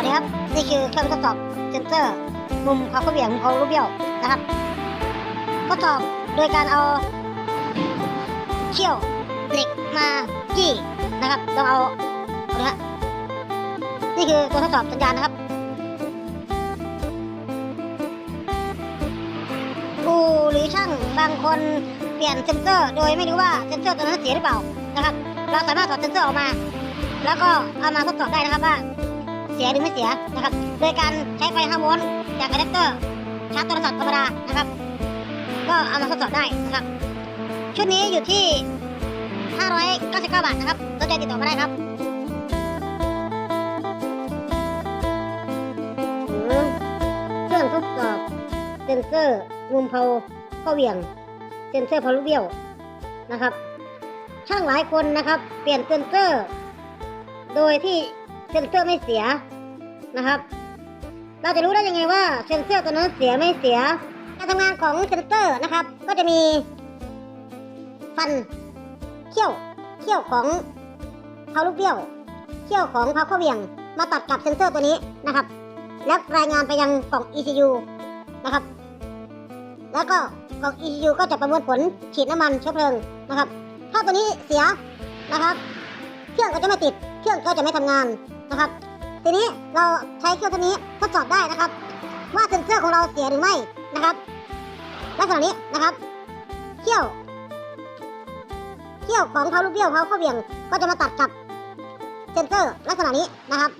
วัสดีครับ นี่คือเครื่องทดสอบเซนเซอร์ มุมเขาเขาเบี่ยงเขาลูกเบี้ยวนะครับทดสอบโดยการเอาเขี้ยวเหล็กมาจี้นะครับต้องเอาเอาละนี่คือตัวทดสอบสัญญาณนะครับกูหรือช่างบางคนเปลี่ยนเซนเซอร์ โดยไม่รู้ว่าเซนเซอร์ตัวนั้นเสียหรือเปล่านะครับ เราสามารถถอดเซนเซอร์ออกมา แล้วก็เอามาทดสอบได้นะครับว่า สียหรือไม่เสียนะครับ โดยการใช้ไฟ5โวลต์จากอะแดปเตอร์ชาร์จโทรศัพท์ธรรมดานะครับ ก็เอามาทดสอบได้นะครับ ชุดนี้อยู่ที่ 599 บาทนะครับสนใจติดต่อมาได้ครับเครื่องทดสอบเซนเซอร์มุมเพาข้าเหวี่ยง เซนเซอร์พาลูเบี้ยวนะครับ ช่างหลายคนนะครับ เปลี่ยนเซนเซอร์ โดยที่ เซนเซอร์ไม่เสียนะครับ เราจะรู้ได้ยังไงว่าเซนเซอร์ตัวนั้นเสียไม่เสีย การทำงานของเซนเซอร์นะครับ ก็จะมีฟันเขี้ยวเขี้ยวของเพาลูกเบี้ยวเขี้ยวของเพาข้าเบี่ยง มาตัดกับเซนเซอร์ตัวนี้นะครับ แล้วรายงานไปยังกล่อง ECU นะครับ แล้วก็กล่อง ECU ก็จะประมวลผลฉีดน้ำมันเชื้อเพลิงนะครับ ถ้าตัวนี้เสียนะครับ เครื่องก็จะไม่ติด เครื่องก็จะไม่ทำงานนะครับ ทีนี้เราใช้เครื่องตัวนี้ทดสอบได้นะครับ ว่าเซ็นเซอร์ของเราเสียหรือไม่นะครับลักษณะนี้นะครับเขี้ยวเขี้ยวของเขาลูกเบี้ยวเขาข้อเบี่ยงก็จะมาตัดกับเซ็นเซอร์ลักษณะนี้นะครับ